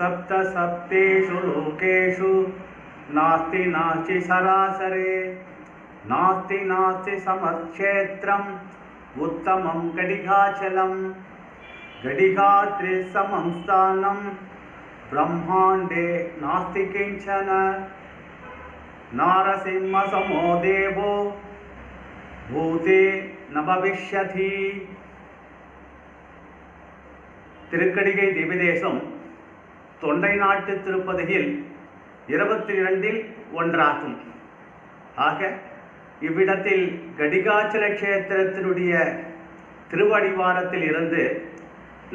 सप्त सप्तेषु लोकेषु नास्ति नास्ति सरासरे नास्ति नास्ति समक्षेत्रम् उत्तमं गडिकाचलं गडिकात्रिसमं स्थानं ब्रह्माण्डे नास्ति किञ्चन नारसिंहसमो देवो பூதே நபவிஷ்யதி திருக்கடிகை திவிதேசம் தொண்டை நாட்டு திருப்பதியில் இருபத்தி இரண்டில் ஒன்றாகும். ஆக இவ்விடத்தில் கடிகாச்சல கஷேத்திரத்தினுடைய திருவடிவாரத்தில் இருந்து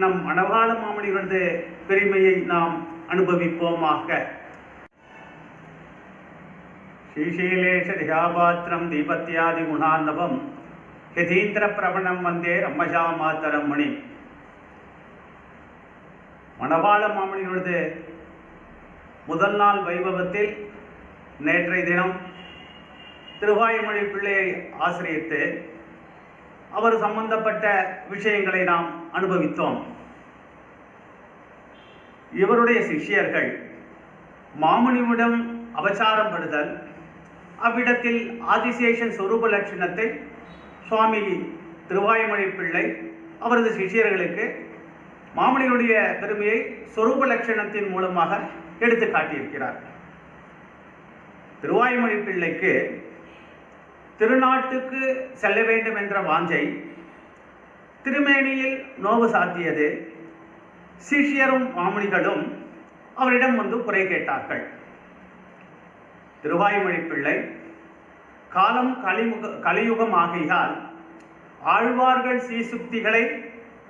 நம் மணவாள மாமனியிலிருந்து பெருமையை நாம் அனுபவிப்போமாக. ஸ்ரீசீலேஷ தியாபாத்திரம் தீபத்தியாதி குணாந்தவம் ஹிதீந்திர பிரபணம் வந்தே ரம்மஜா மாத்தரம் மணி மணவாள மாமணிகளது முதல் நாள் வைபவத்தில் நேற்றைய தினம் திருவாயுமொழி பிள்ளையை ஆசிரியத்து அவர் சம்பந்தப்பட்ட விஷயங்களை நாம் அனுபவித்தோம். இவருடைய சிஷ்யர்கள் மாமுனிவிடம் அபச்சாரம் படுதல் அவ்விடத்தில் ஆதிசேஷன் சொரூப லட்சணத்தை சுவாமி திருவாயுமொழி பிள்ளை அவரது சிஷியர்களுக்கு மாமனியுடைய பெருமையை சொரூப லட்சணத்தின் மூலமாக எடுத்து காட்டியிருக்கிறார். திருவாய்மொழி பிள்ளைக்கு திருநாட்டுக்கு செல்ல வேண்டும் என்ற வாஞ்சை திருமேனியில் நோவு சாத்தியது. சிஷியரும் மாமுனிகளும் அவரிடம் வந்து குறை கேட்டார்கள். திருவாய்மொழி பிள்ளை காலம் கலிமுக கலியுகம் ஆகையால் ஆழ்வார்கள் சீசுக்திகளை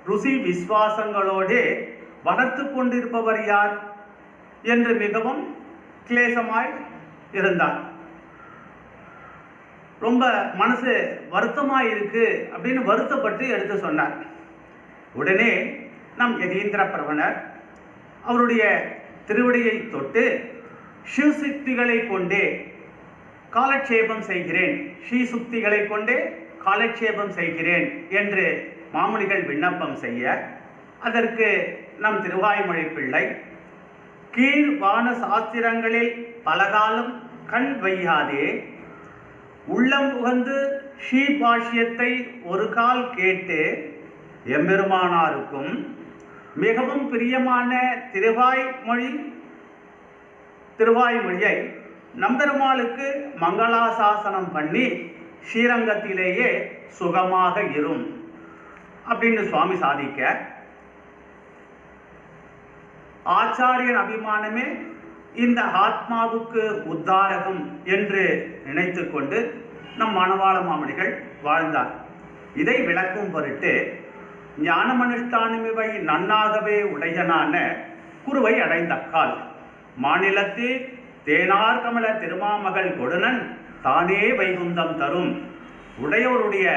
ருசி விசுவாசங்களோடு வளர்த்து கொண்டிருப்பவர் யார் என்று மிகவும் கிளேசமாய் இருந்தார். ரொம்ப மனசு வருத்தமாக இருக்கு அப்படின்னு வருத்தப்பட்டு எடுத்து சொன்னார். உடனே நம் யதீந்திர பிரபணர் அவருடைய திருவடியை தொட்டு ஸ்ரீசுக்திகளை கொண்டே காலட்சேபம் செய்கிறேன். ஸ்ரீசுக்திகளை கொண்டே காலட்சேபம் செய்கிறேன் என்று மாமுனிகள் விண்ணப்பம் செய்ய அதற்கு நம் திருவாய்மொழி பிள்ளை கீழ் வான சாஸ்திரங்களில் பலகாலம் கண் வையாதே உள்ளம் புகந்து ஸ்ரீ பாஷ்யத்தை ஒரு கால் கேட்டு எம்பெருமானாருக்கும் மிகவும் பிரியமான திருவாய்மொழி திருவாய்மொழியை நம்பெருமாளுக்கு மங்களாசாசனம் பண்ணி ஸ்ரீரங்கத்திலேயே சுகமாக இரும். அப்படின்னு சுவாமி சாதிக்க ஆச்சாரியன் அபிமானமே இந்த ஆத்மாவுக்கு உத்தாரகம் என்று நினைத்து கொண்டு நம் மணவாள மாமணிகள் வாழ்ந்தார். இதை விளக்கும் பொருட்டு ஞானமனுஷ்டானமிவை நன்னாகவே உடையனான குருவை அடைந்தக்கால் மாநிலத்தே தேனார் கமல திருமாமகள் கொடுனன் தானே வைகுந்தம் தரும். உடையவருடைய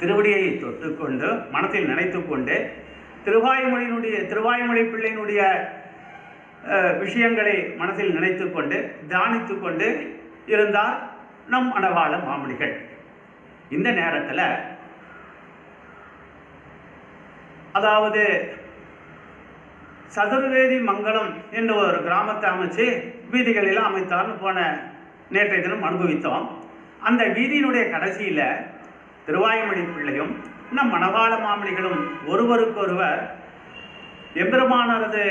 திருவடியை தொட்டுக்கொண்டு மனத்தில் நினைத்துக்கொண்டு திருவாய்மொழியினுடைய திருவாய்மொழி பிள்ளையினுடைய விஷயங்களை மனதில் நினைத்துக்கொண்டு தியானித்து கொண்டு இருந்தார் நம் மணவாள மாமணிகள் இந்த நேரத்தில் அதாவது சதுர்வேதி மங்கலம் என்ற ஒரு கிராமத்தை அமைச்சு வீதிகளில் அமைத்தார்னு போன நேற்றைய தினம் அனுபவித்தோம். அந்த வீதியினுடைய கடைசியில் திருவாய்மொழி பிள்ளையும் நம் மணவாள மாமணிகளும் ஒருவருக்கொருவர் எம்பெருமானரது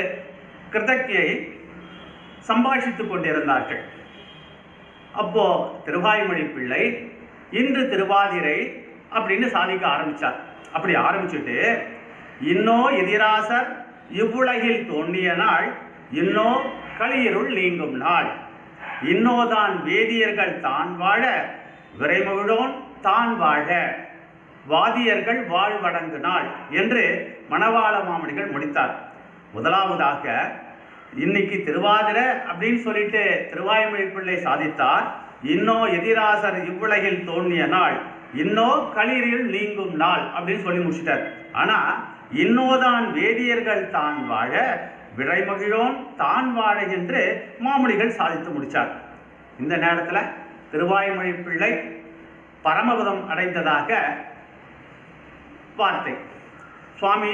கிருதக்கியை சம்பாஷித்துக் கொண்டிருந்தார்கள். அப்போ திருவாய்மொழி பிள்ளை இன்று திருவாதிரை அப்படின்னு சாதிக்க ஆரம்பிச்சார். அப்படி ஆரம்பிச்சுட்டு இன்னோ எதிராசர் இவ்வுலகில் தோன்றிய நாள் இன்னோ களியருள் நீங்கும் நாள். இன்னோதான் வேதியர்கள் தான் வாழ விரைமகிழோன் தான் வாழ. வாதியர்கள் வாழ்வடங்கு நாள் என்று மணவாள மாமணிகள் முடித்தார். முதலாவதாக இன்னைக்கு திருவாதிரை அப்படின்னு சொல்லிட்டு திருவாய்மொழி பிள்ளை சாதித்தார். இன்னோ எதிராசர் இவ்வுலகில் தோன்றிய நாள் இன்னோ களிரில் நீங்கும் நாள் அப்படின்னு சொல்லி முடிச்சிட்டார். ஆனா இன்னோதான் வேதியர்கள் தான் வாழ விழைமகிழோன் தான் வாழ என்று மாமுனிகள் சாதித்து முடித்தார் இந்த நேரத்தில் திருவாய்மொழி பிள்ளை பரமபதம் அடைந்ததாக வார்த்தை. சுவாமி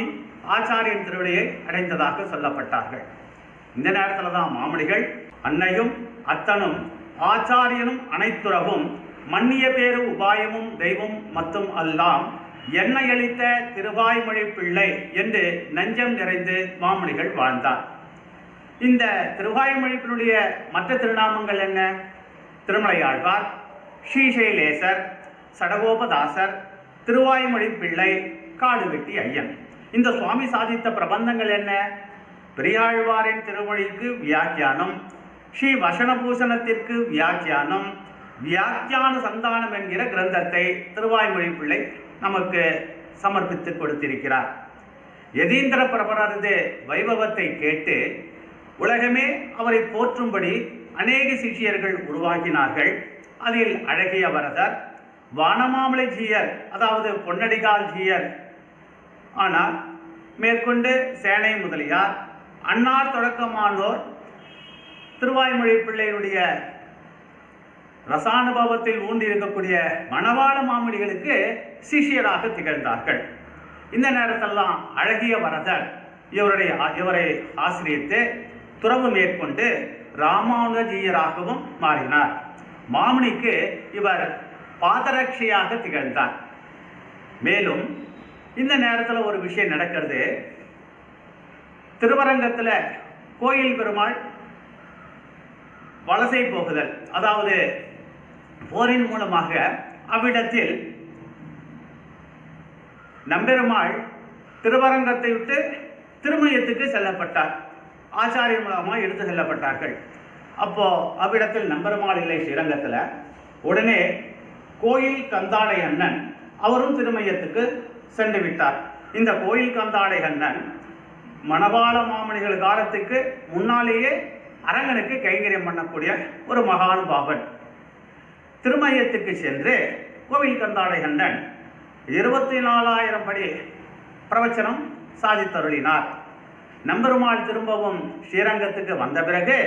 ஆச்சாரியன் திருவிடையை அடைந்ததாக சொல்லப்பட்டார்கள். இந்த நேரத்தில் தான் மாமணிகள் அன்னையும் அத்தனும் ஆச்சாரியனும் அனைத்துறவும் மன்னிய பேரு உபாயமும் தெய்வம் மற்றும் அல்லாம் என்னை அளித்த திருவாய்மொழி பிள்ளை என்று நெஞ்சம் நிறைந்து மாமணிகள் வாழ்ந்தார். இந்த திருவாய்மொழிப்பினுடைய மற்ற திருநாமங்கள் என்ன? திருமலையாழ்வார் ஸ்ரீசைலேசர் சடகோபதாசர் திருவாய்மொழி பிள்ளை காடுவெட்டி ஐயன். இந்த சுவாமி சாதித்த பிரபந்தங்கள் என்ன? பெரியாழ்வாரின் திருமொழிக்கு வியாக்கியானம் ஸ்ரீ வசனபூஷணத்திற்கு வியாக்கியானம் வியாக்கியான சந்தானம் என்கிற கிரந்தத்தை திருவாய்மொழி பிள்ளை நமக்கு சமர்ப்பித்து கொடுத்திருக்கிறார். யதீந்திர பிரபரது வைபவத்தை கேட்டு உலகமே அவரை போற்றும்படி அநேக சிஷியர்கள் உருவாகினார்கள் அதில் அழகிய வரதர் வானமாமலை ஜீயர் அதாவது பொன்னடிகால் ஜீயர். ஆனால் மேற்கொண்டு சேனை முதலியார் அன்னார் தொடக்கமானோர் திருவாய்மொழி பிள்ளையினுடைய ரசானுபவத்தில் ஊண்டி இருக்கக்கூடிய மணவாள மாமணிகளுக்கு சிஷியராக திகழ்ந்தார்கள். இந்த நேரத்தெல்லாம் அழகிய வரதர் இவருடைய இவரை ஆசிரியத்து துறவு மேற்கொண்டு ராமானுஜீயராகவும் மாறினார். மாமுனிக்கு இவர் பாதரட்சியாக திகழ்ந்தார். மேலும் இந்த நேரத்தில் ஒரு விஷயம் நடக்கிறது. திருவரங்கத்தில் கோயில் பெருமாள் வலசை போகுதல். அதாவது போரின் மூலமாக அவ்விடத்தில் நம்பெருமாள் திருவரங்கத்தை விட்டு திருமயத்துக்கு செல்லப்பட்டார். ஆச்சாரியர் மூலமாக எடுத்து செல்லப்பட்டார்கள். அப்போ அவ்விடத்தில் நம்பெருமாள் இல்லை ஸ்ரீரங்கத்தில். உடனே கோயில் கந்தாடை அண்ணன் அவரும் திருமயத்துக்கு சென்று விட்டார். இந்த கோயில் கந்தாடை அண்ணன் மணவாள மாமணிகள் காலத்துக்கு முன்னாலேயே அரங்கனுக்கு கைங்கரியம் பண்ணக்கூடிய ஒரு மகானுபாவன். திருமயத்துக்கு சென்று கோவில் கந்தாடை அண்ணன் இருபத்தி நாலாயிரம் படி பிரவச்சனம் சாதித்தருளினார். நம்பெருமாள் திரும்பவும் ஸ்ரீரங்கத்துக்கு வந்த பிறகு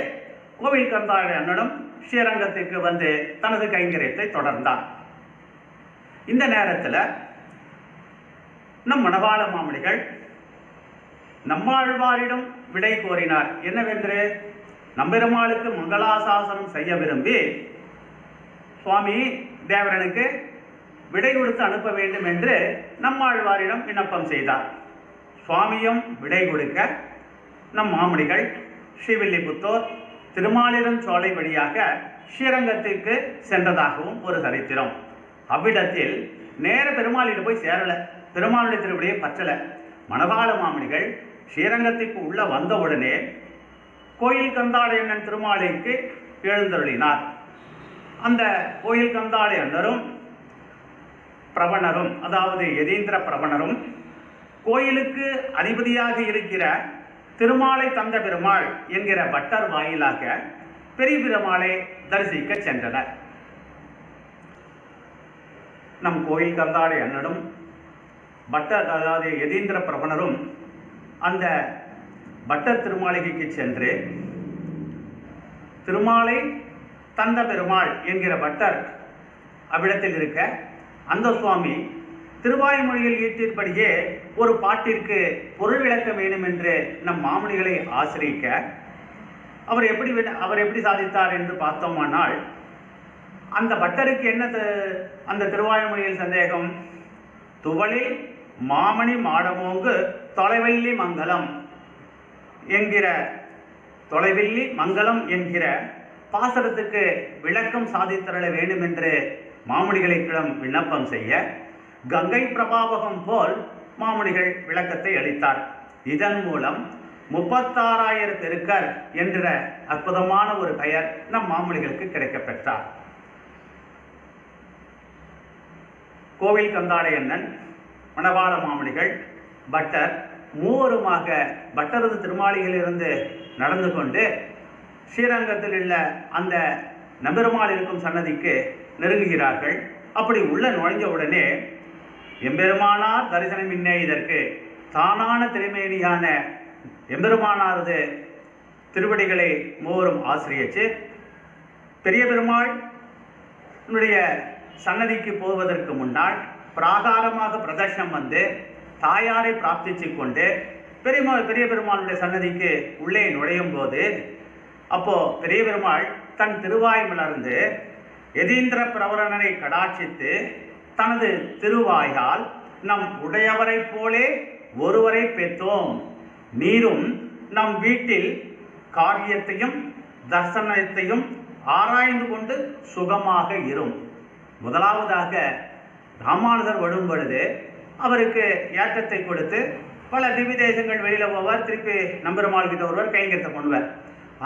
கோவில் கந்தாடை அண்ணனும் ஸ்ரீரங்கத்துக்கு வந்து தனது கைங்கரியத்தை தொடர்ந்தார். இந்த நேரத்தில் நம் மணவாள மாமணிகள் நம்மாழ்வாரிடம் விடை கோரினார். என்னவென்று நம்பெருமாளுக்கு மங்களாசாசனம் செய்ய விரும்பி சுவாமி தேவரனுக்கு விடை கொடுத்து அனுப்ப வேண்டும் என்று நம்மாழ்வாரிடம் விண்ணப்பம் செய்தார். சுவாமியும் விடை கொடுக்க நம் மாமணிகள் ஸ்ரீவில்லிபுத்தூர் திருமாலிரம் சோலை வழியாக ஸ்ரீரங்கத்திற்கு சென்றதாகவும் ஒரு சரித்திரம். அவ்விடத்தில் நேர பெருமாளிடம் போய் சேரலை. பெருமாளுடைய திருவிடையை பற்றல. மணவாள மாமணிகள் ஸ்ரீரங்கத்துக்கு உள்ள வந்தவுடனே கோயில் கந்தாடையண்ணன் திருமாலைக்கு எழுந்தருளினார். அந்த கோயில் கந்தாடையண்ணரும் பிரபணரும் அதாவது யதீந்திர பிரபணரும் கோயிலுக்கு அதிபதியாக இருக்கிற திருமாலை தந்த பெருமாள் என்கிற பட்டர் வாயிலாக பெரிய பெருமாளை தரிசிக்க சென்றனர். நம் கோயில் கந்தாடை அண்ணனும் பட்டர் அதாவது யதீந்திர பிரபணரும் அந்த பட்டர் திருமாளிகைக்கு சென்று திருமாலை தந்த பெருமாள் என்கிற பட்டர் அவ்விடத்தில் இருக்க அந்த சுவாமி திருவாய்மொழியில் ஈட்டிற்படியே ஒரு பாட்டிற்கு பொருள் விளக்க வேண்டும் என்று நம் மாமணிகளை ஆசிரியிக்க அவர் எப்படி விட- அவர் எப்படி சாதித்தார் என்று பார்த்தோமானால் அந்த பட்டருக்கு என்ன அந்த திருவாயுமொழியில் சந்தேகம்? துவளில் மாமணி மாடமோங்கு தொலைவெள்ளி மங்கலம் என்கிற தொலைவில்லி மங்கலம் என்கிற பாசரத்துக்கு விளக்கம் சாதித்தரல வேண்டும் என்று மாமுனிகளிடம் விண்ணப்பம் செய்ய கங்கை பிரபாவகம் போல் மாமுனிகள் விளக்கத்தை அளித்தார். இதன் மூலம் முப்பத்தாறாயிரம் தெருக்கர் என்ற அற்புதமான ஒரு பெயர் நம் மாமுனிகளுக்கு கிடைக்கப்பெற்றார். கோவில் கந்தாடையண்ணன் மணவாள மாமணிகள் பட்டர் மூவருமாக பட்டரது திருமாளிகளிலிருந்து நடந்து கொண்டு ஸ்ரீரங்கத்தில் உள்ள அந்த நம்பெருமாள் இருக்கும் சன்னதிக்கு நெருங்குகிறார்கள். அப்படி உள்ள நுழைஞ்ச உடனே எம்பெருமானார் தரிசனம் இன்னே இதற்கு. தானான திருமேனியான எம்பெருமானாரது திருவடிகளை மூவரும் ஆசிரியச்சு. பெரிய பெருமாள் என்னுடைய சன்னதிக்கு போவதற்கு முன்னால் பிராகாரமாக பிரதர்ஷனம் வந்து தாயாரை பிரார்த்திச்சு கொண்டு பெரியமா பெரிய பெருமாளுடைய சன்னதிக்கு உள்ளே நுழையும் போது அப்போ பெரிய பெருமாள் தன் திருவாய் மலர்ந்து எதீந்திர பிரவரணனை கடாட்சித்து தனது திருவாயால் நம் உடையவரைப் போலே ஒருவரை பெற்றோம். நீரும் நம் வீட்டில் காரியத்தையும் தர்சனத்தையும் ஆராய்ந்து கொண்டு சுகமாக இரும். முதலாவதாக ராமானுஜர் வரும் பொழுது அவருக்கு ஏற்றத்தை கொடுத்து பல திவ்ய தேசங்கள் வெளியில் போவார். திருப்பி நம்பெருமாள் கிட்ட ஒருவர் கைங்கரித்த பண்ணுவார்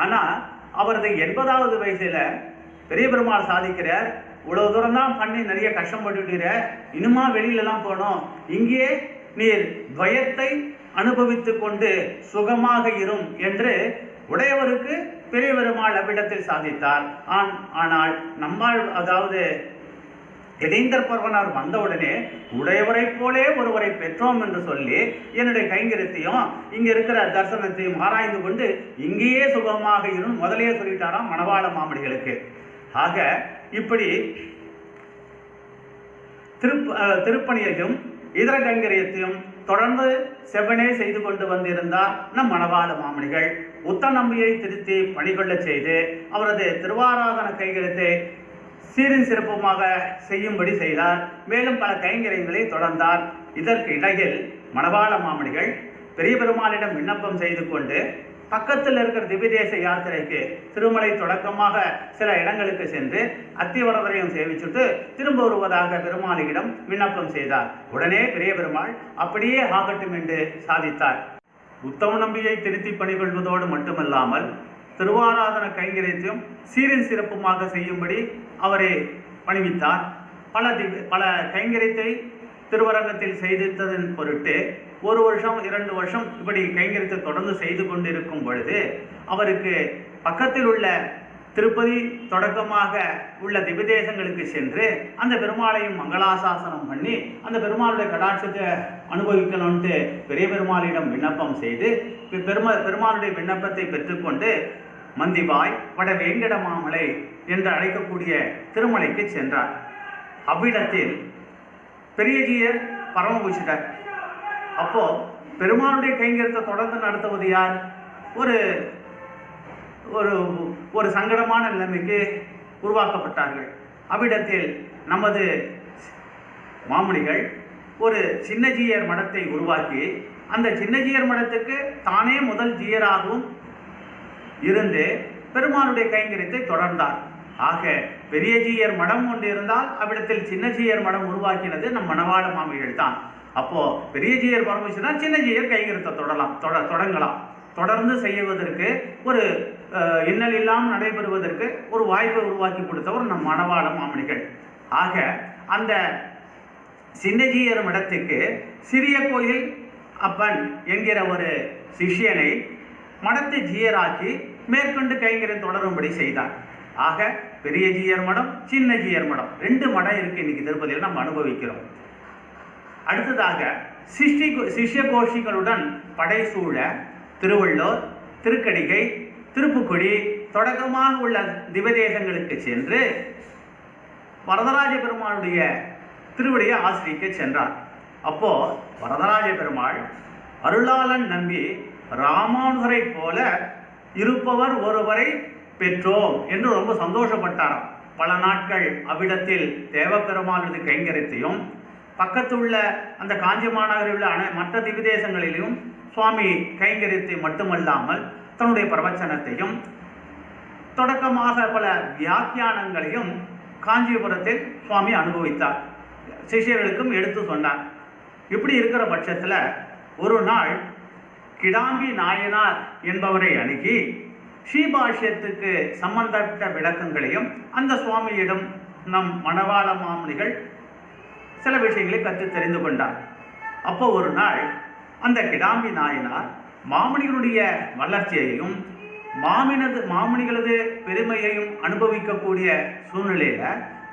ஆனால் அவரது எண்பதாவது வயசில் பெரிய பெருமாள் சாதிக்கிறார். இவ்வளோ தூரம் தான் பண்ணி நிறைய கஷ்டப்பட்டுட்டீர இனிமா வெளியிலலாம் போனோம் இங்கேயே நீர் துவயத்தை அனுபவித்து கொண்டு சுகமாக இரும் என்று உடையவருக்கு பெரிய பெருமாள் அவ்விடத்தில் சாதித்தார். ஆன் ஆனால் நம்மால் அதாவது எதேந்தர் பர்வனார் வந்தவுடனே உடையவரைப் போலே ஒருவரை பெற்றோம் என்று சொல்லி என்னுடைய கைங்கரியத்தையும் இங்கே இருக்கிற தரிசனத்தையும் ஆராய்ந்து கொண்டு இங்கேயே சுகமாக இரும் முதலே சொல்லிட்டாராம் மணவாள மாமணிகளுக்கு ஆக இப்படி திருப்ப திருப்பணியையும் இதர கைங்கரியத்தையும் தொடர்ந்து செவ்வனே செய்து கொண்டு வந்திருந்தார் நம் மணவாள மாமணிகள் உத்த நம்பியை திருத்தி பணிகொள்ள செய்து அவரது திருவாராதன கைகரத்தை சீரும் சிறப்புமாக செய்யும்படி செய்தார். மேலும் பல கைங்கரியங்களை தொடர்ந்தார். இதற்கு இடையில் மணவாள மாமணிகள் பெரிய பெருமாளிடம் விண்ணப்பம் செய்து கொண்டு பக்கத்தில் இருக்கிற திவ்யதேச யாத்திரைக்கு திருமலை தொடக்கமாக சில இடங்களுக்கு சென்று அத்திவரதரையும் சேவிச்சுட்டு திரும்ப வருவதாக பெருமாளியிடம் விண்ணப்பம் செய்தார். உடனே பெரிய பெருமாள் அப்படியே ஆகட்டும் என்று சாதித்தார். உத்தம நம்பியை திருத்தி பணிகொள்வதோடு மட்டுமல்லாமல் திருவாராதன கைங்கரியத்தையும் சீரின் சிறப்புமாக செய்யும்படி அவரை பணிவித்தார். பல பல கைங்கரியத்தை திருவரங்கத்தில் செய்தித்ததன் பொருட்டு ஒரு வருஷம் இரண்டு வருஷம் இப்படி கைங்கரியத்தை தொடர்ந்து செய்து கொண்டிருக்கும் பொழுது அவருக்கு பக்கத்தில் உள்ள திருப்பதி தொடக்கமாக உள்ள திபதேசங்களுக்கு சென்று அந்த பெருமாளையும் மங்களாசாசனம் பண்ணி அந்த பெருமாளுடைய கடாட்சத்தை அனுபவிக்கணும்ட்டு பெரிய பெருமாளிடம் விண்ணப்பம் செய்து பெருமா பெருமாளுடைய விண்ணப்பத்தை பெற்றுக்கொண்டு மந்திவாய் வட வேங்கட மாமலை என்று அழைக்கக்கூடிய திருமலைக்கு சென்றார். அவ்விடத்தில் பெரியஜியர் பரமபூஷிட்டார் அப்போ பெருமானுடைய கைங்கரியத்தை தொடர்ந்து நடத்துவது யார்? ஒரு ஒரு ஒரு சங்கடமான நிலைமைக்கு உருவாக்கப்பட்டார்கள். அவ்விடத்தில் நமது மாமுனிகள் ஒரு சின்னஜீயர் மடத்தை உருவாக்கி அந்த சின்னஜீயர் மடத்துக்கு தானே முதல் ஜீயராகவும் இருந்து பெருமானுடைய கைங்கரியத்தை தொடர்ந்தார். ஆக பெரியஜியர் மடம் ஒன்று இருந்தால் அவ்விடத்தில் சின்ன ஜீயர் மடம் உருவாக்கினது நம் மணவாள மாமிகள் தான். அப்போ பெரியஜியர் பரமேஸ்வரர் சின்ன ஜீயர் கைங்கரியத்தை தொடரலாம் தொட தொடங்கலாம். தொடர்ந்து செய்வதற்கு ஒரு இன்னல் இல்லாமல் நடைபெறுவதற்கு ஒரு வாய்ப்பை உருவாக்கி கொடுத்தவர் நம் மணவாள மாமணிகள். ஆக அந்த சின்னஜீயர் மடத்துக்கு சிறிய கோயில் அப்பன் என்கிற ஒரு சிஷ்யனை மடத்தை ஜீயராக்கி மேற்கொண்டு கைங்கரியம் தொடரும்படி செய்தார். ஆக பெரிய ஜீயர் மடம் சின்ன ஜீயர் மடம். ரெண்டு மடம் இருக்கு இன்னைக்கு திருப்பதியில் நம்ம அனுபவிக்கிறோம். அடுத்ததாக சிஷ்டி சிஷ்ய கோஷிகளுடன் படைசூழ திருவள்ளூர் திருக்கடிகை திருப்புக்குடி தொடக்கமாக உள்ள திவதேசங்களுக்கு சென்று வரதராஜ பெருமாளுடைய திருவிடையை ஆசிரிக்க சென்றார். அப்போ வரதராஜ பெருமாள் அருளாளன் நம்பி ராமானுஜரை போல இருப்பவர் ஒருவரை பெற்றோம் என்று ரொம்ப சந்தோஷப்பட்டாராம். பல நாட்கள் அவ்விடத்தில் தேவப்பெருமானது கைங்கரியத்தையும் பக்கத்துள்ள அந்த காஞ்சி மாநகரில் உள்ள அனை மற்ற திவிதேசங்களிலும் சுவாமி கைங்கரியத்தை மட்டுமல்லாமல் தன்னுடைய பிரவச்சனத்தையும் தொடக்கமாக பல வியாக்கியானங்களையும் காஞ்சிபுரத்தில் சுவாமி அனுபவித்தார். சிஷ்யர்களுக்கும் எடுத்து சொன்னார். இப்படி இருக்கிற பட்சத்தில் ஒரு நாள் கிடாம்பி நாயனார் என்பவரை அணுகி ஸ்ரீபாஷ்யத்துக்கு சம்பந்தப்பட்ட விளக்கங்களையும் அந்த சுவாமியிடம் நம் மணவாள மாமுனிகள் சில விஷயங்களை கற்று தெரிந்து கொண்டார். அப்போ ஒரு நாள் அந்த கிடாம்பி நாயனார் மாமணிகளுடைய வளர்ச்சியையும் மாமினது மாமணிகளது பெருமையையும் அனுபவிக்கக்கூடிய சூழ்நிலையில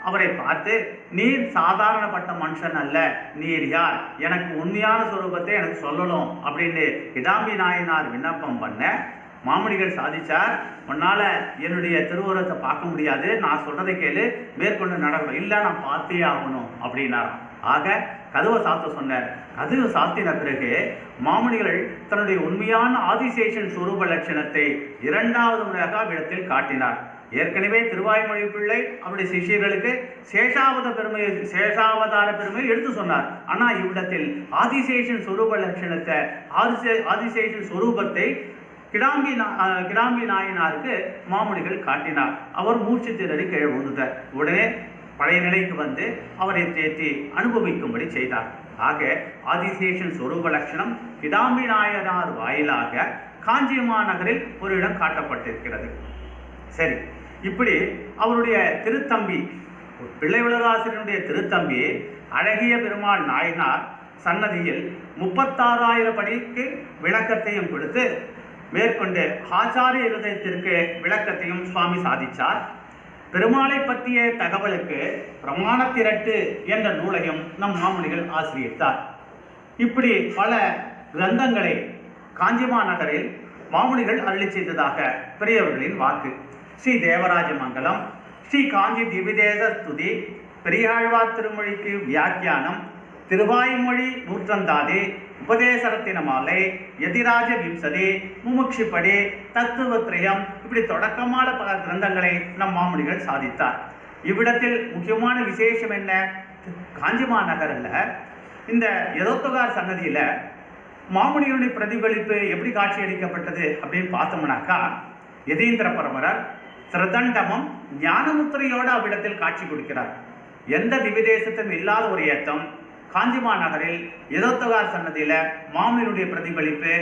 அவரை பார்த்து நீர் சாதாரணப்பட்ட மனுஷன் அல்ல நீர் யார்? எனக்கு உண்மையான சொரூபத்தை எனக்கு சொல்லணும் அப்படின்னு கிடாம்பி நாயனார் விண்ணப்பம் பண்ண மாமணிகள் சாதிச்சார். உன்னால் என்னுடைய திருவுருவத்தை பார்க்க முடியாது. நான் சொல்றதை கேளு. மேற்கொண்டு நடக்கணும் இல்லை நான் பார்த்தே ஆகணும் அப்படின்னாராம். ஆக கதவை சாத்த சொன்னார். கதவு சாத்தின பிறகு மாமுனிகள் தன்னுடைய உண்மையான ஆதிசேஷன் சுரூப லட்சணத்தை இரண்டாவது முறையாக அவ்விடத்தில் காட்டினார். ஏற்கனவே திருவாய்மொழி பிள்ளை அவருடைய சிஷ்யர்களுக்கு சேஷாவத பெருமையை சேஷாவதார பெருமையை எடுத்து சொன்னார். ஆனால் இவ்விடத்தில் ஆதிசேஷன் சுரூப லட்சணத்தை ஆதிசே ஆதிசேஷன் சுரூபத்தை கிடாம்பி நா- கிடாம்பி நாயனாருக்கு மாமுனிகள் காட்டினார். அவர் மூச்சு திணறி கீழே விழுந்தார் உடனே பழைய நிலைக்கு வந்து அவரை தேற்றி அனுபவிக்கும்படி செய்தார். ஆக ஆதிசேஷன் சொரூப லட்சணம் கிடாம்பி நாயனார் வாயிலாக காஞ்சிமா நகரில் ஒரு இடம் காட்டப்பட்டிருக்கிறது. சரி இப்படி அவருடைய திருத்தம்பி பிள்ளை உலகாசிரியனுடைய திருத்தம்பி அழகிய பெருமாள் நாயனார் சன்னதியில் முப்பத்தாறாயிரம் படிக்கு விளக்கத்தையும் கொடுத்து மேற்கொண்டு ஆச்சாரிய இருதயத்திற்கு விளக்கத்தையும் சுவாமி சாதித்தார் பெருமாளை பற்றிய தகவலுக்கு பிரமாண திரட்டு என்ற நூலையும் நம் மாமுனிகள் ஆசிரியத்தார் இப்படி பல கிரந்தங்களை காஞ்சிமா நகரில் மாமுனிகள் அருளி செய்ததாக பெரியவர்களின் வாக்கு. ஸ்ரீ தேவராஜ மங்கலம் ஸ்ரீ காஞ்சி திவிதேச ஸ்துதி பெரியாழ்வார் திருமொழிக்கு வியாக்கியானம் திருவாய்மொழி நூற்றந்தாதி உபதேசரத்தின மாலை எதிராஜ விம்சதி முமுட்சிப்படி தத்துவத்ரயம் இப்படி தொடக்கமான பல கிரந்தங்களை நம் மாமுனிகள் சாதித்தார். இவ்விடத்தில் முக்கியமான விசேஷம் என்ன? காஞ்சிமா நகரில் இந்த எதோத்துகார் சன்னதியில் மாமுனிகளுடைய பிரதிபலிப்பு எப்படி காட்சியளிக்கப்பட்டது அப்படின்னு பார்த்தோம்னாக்கா யதீந்திர பரமரர் சிரதண்டமும் ஞானமுத்திரையோடு அவ்விடத்தில் காட்சி கொடுக்கிறார். எந்த திவிதேசத்தும் இல்லாத ஒரு ஏத்தம் காஞ்சிமா நகரில் எதோத்தகார் சன்னதியில் மாமுனியுடைய பிரதிபலிப்பு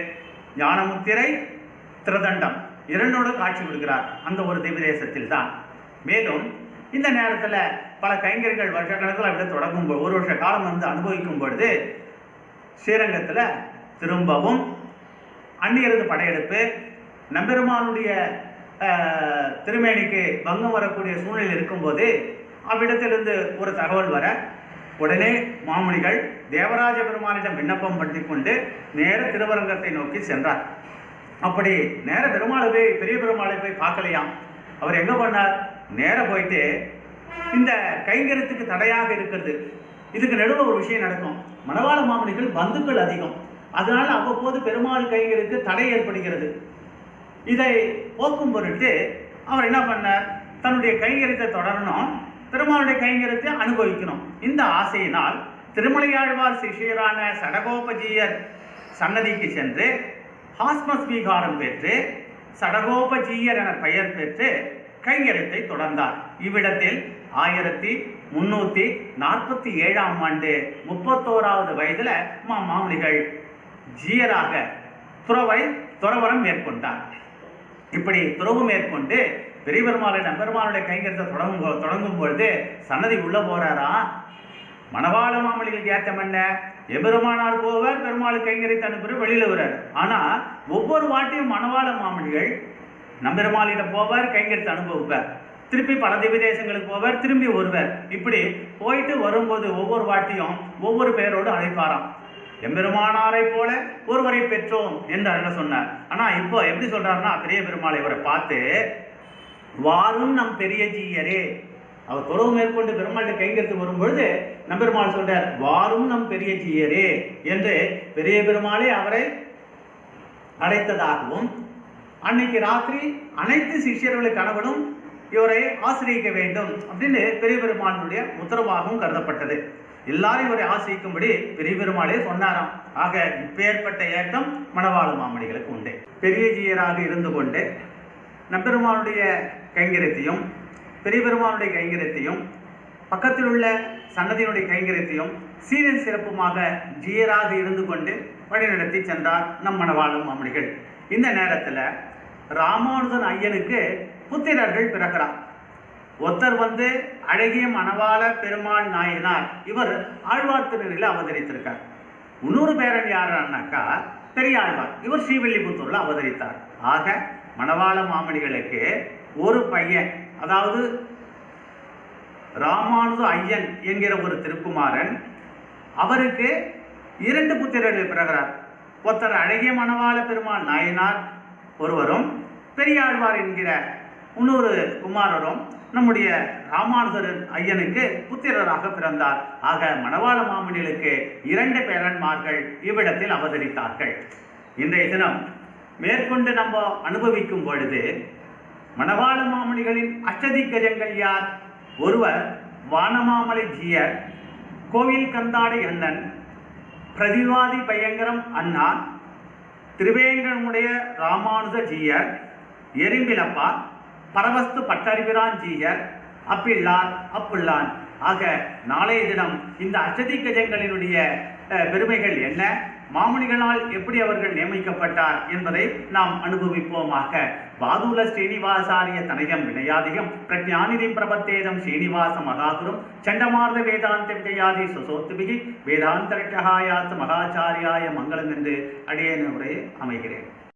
ஞானமுத்திரை திரதண்டம் இரண்டோடு காட்சி கொடுக்கிறார். அந்த ஒரு திவிதேசத்தில் தான் மேலும் இந்த நேரத்தில் பல கைங்கர்கள் வருஷ கணக்கில் அப்படி தொடங்கும் ஒரு வருஷ காலம் வந்து அனுபவிக்கும் பொழுது ஸ்ரீரங்கத்தில் திரும்பவும் அந்நியரது படையெடுப்பு நம்பெருமானுடைய திருமேனிக்கு பங்கம் வரக்கூடிய சூழ்நிலை இருக்கும்போது அவ்விடத்திலிருந்து ஒரு தகவல் வர உடனே மாமுனிகள் தேவராஜ பெருமானிடம் விண்ணப்பம் பண்ணி கொண்டு நேர திருவரங்கத்தை நோக்கி சென்றார். அப்படி நேர பெருமாளை போய் பெரிய பெருமாளை போய் பார்க்கலையாம். அவர் எங்க பண்ணார் நேர போயிட்டு இந்த கைங்கரத்துக்கு தடையாக இருக்கிறது. இதுக்கு நடுவில் ஒரு விஷயம் நடக்கும். மணவாள மாமனிகள் பந்துக்கள் அதிகம். அதனால அவ்வப்போது பெருமாள் கைங்கருக்கு தடை ஏற்படுகிறது. இதை போக்கும் பொருட்டு அவர் என்ன பண்ணார்? தன்னுடைய கைங்கரியத்தை தொடரணும். பெருமாளுடைய கைங்கரியத்தை அனுபவிக்கணும். இந்த ஆசையினால் திருமலையாழ்வார் சிஷியரான சடகோபஜீயர் சன்னதிக்கு சென்று ஹாஸ்மஸ்வீகாரம் பெற்று சடகோபஜீயர் என பெயர் பெற்று கைங்கரியத்தை தொடர்ந்தார். இவ்விடத்தில் ஆயிரத்தி முன்னூத்தி நாற்பத்தி ஏழாம் ஆண்டு முப்பத்தோராவது வயதுல மா மாமலிகள் ஜீயராக துறவை துறவரம் மேற்கொண்டார். இப்படி துறவு மேற்கொண்டு பெரியபெருமாளை நம்பெருமானுடைய நம்பெருமாளுடைய கைங்கரத்தை தொடங்கும் தொடங்கும் பொழுது சன்னதி உள்ள போறாரா? மணவாள மாமலிகளுக்கு ஏத்தம் என்ன? எபெருமானார் போவார் பெருமாள் கைங்கரித்து அனுப்புற வெளியில வருவார் ஆனா ஒவ்வொரு வாட்டியும் மணவாள மாமலிகள் நம்பெருமாளிடம் போவார் கைங்கரித்து அனுபவிப்பார். திருப்பி பல திவ்ய தேசங்களுக்கு போவார் திரும்பி வருவார். இப்படி போயிட்டு வரும்போது ஒவ்வொரு வாட்டியும் ஒவ்வொரு பேரோடு அழைப்பாராம். எம்பெருமானாரை போல ஒருவரை பெற்றோம் என்று என்ன சொன்னார். ஆனா இப்போ எப்படி சொல்றாருன்னா பெரிய பெருமாளை இவரை பார்த்து வாழும் நம் பெரிய ஜீயரே. அவர் துறவு மேற்கொண்டு பெருமாள்கிட்ட கைங்கரித்து வரும்பொழுது நம்பெருமாள் சொல்றார் வாரும் நம் பெரிய ஜீயரே என்று பெரிய பெருமாளே அவரை அழைத்ததாகவும் அன்னைக்கு ராத்திரி அனைத்து சிஷியர்களுக்கு கணவனும் இவரை ஆசிரியக்க வேண்டும் அப்படின்னு பெரிய பெருமானுடைய உத்தரவாகவும் கருதப்பட்டது. எல்லாரும் இவரை ஆசிரிக்கும்படி பெரிய பெருமாளே சொன்னாராம். ஆக இப்பேற்பட்ட ஏற்றம் மணவாள மாமணிகளுக்கு உண்டு. பெரிய ஜீயராக இருந்து கொண்டு நம்பெருமானுடைய கைங்கரத்தையும் பெரிய பெருமானுடைய கைங்கரத்தையும் பக்கத்தில் உள்ள சன்னதியினுடைய கைங்கரத்தையும் சீரன் சிறப்புமாக ஜீயராக இருந்து கொண்டு வழிநடத்தி சென்றார் நம் மணவாளம் மாமணிகள் இந்த நேரத்தில் ராமானுஜன் ஐயனுக்கு புத்திரர்கள் பிறக்கிறார். ஒருத்தர் வந்து அழகிய மணவாள பெருமாள் நாயனார். இவர் ஆழ்வார் திருநிலையில் அவதரித்திருக்கார். இன்னொரு பேரன் யாருன்னாக்கா பெரியாழ்வார் இவர் ஸ்ரீவில்லிபுத்தூரில் அவதரித்தார். ஆக மணவாள மாமணிகளுக்கு ஒரு பையன் அதாவது ராமானுஜ ஐயன் என்கிற ஒரு திருக்குமாரன் அவருக்கு இரண்டு புத்திரர்கள் பிறகிறார். ஒருத்தர் அழகிய மணவாள பெருமாள் நாயனார் ஒருவரும் பெரியாழ்வார் என்கிற இன்னொரு குமாரரும் நம்முடைய ராமானுஜரன் ஐயனுக்கு புத்திரராக பிறந்தார். ஆக மணவாள மாமனிகளுக்கு இரண்டு பேரன்மார்கள் இவ்விடத்தில் அவதரித்தார்கள். இன்றைய தினம் மேற்கொண்டு நம்ம அனுபவிக்கும் பொழுது மணவாள மாமணிகளின் அஷ்டதிக்கஜங்கள் யார்? ஒருவர் வானமாமலை ஜீயர் கோவில் கந்தாடை அண்ணன் பிரதிவாதி பயங்கரம் அண்ணா திருவேங்கடமுடைய ராமானுஜ ஜீயர் எரிம்பிலப்பா பரவஸ்து பட்டறிவிரான் ஜீயர் அப்பிள்ளான் அப்புள்ளான் ஆக நாளைய தினம் இந்த அச்சதி கஜங்களினுடைய பெருமைகள் என்ன? மாமுனிகளால் எப்படி அவர்கள் நியமிக்கப்பட்டார் என்பதை நாம் அனுபவிப்போமாக. வாதூல ஸ்ரீனிவாசாரிய தனயம் வினயாதிகம் பிரஜாநிதி பிரபத்தேதம் ஸ்ரீனிவாச மகாகுரும் சண்டமார்த வேதாந்த விஜயாதி சுசோத்துபிகி வேதாந்தரட்டகாயாத்து மகாச்சாரியாய மங்களம் என்று அடியேன் உரையை அமைகிறேன்.